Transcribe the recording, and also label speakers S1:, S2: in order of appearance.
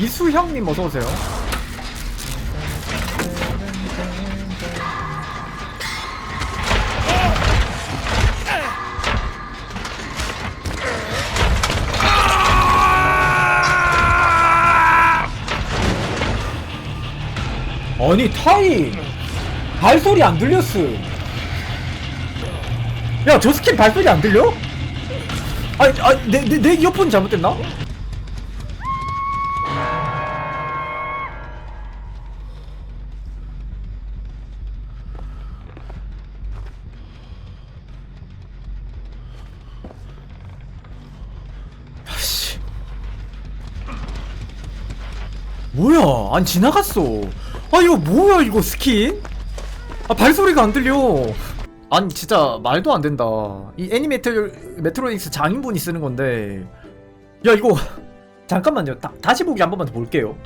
S1: 이수형님 어서오세요 아니 타이 발소리 안 들렸어 야저 스킨 발소리 안 들려? 아니 아니 내, 내, 내 이어폰 잘못됐나? 뭐야? 안 지나갔어. 아 이거 뭐야 이거 스킨? 아 발소리가 안 들려. 아니 진짜 말도 안 된다. 이 애니메이터 메트로닉스 장인분이 쓰는 건데. 야 이거. 잠깐만요. 다, 다시 보기 한 번만 더 볼게요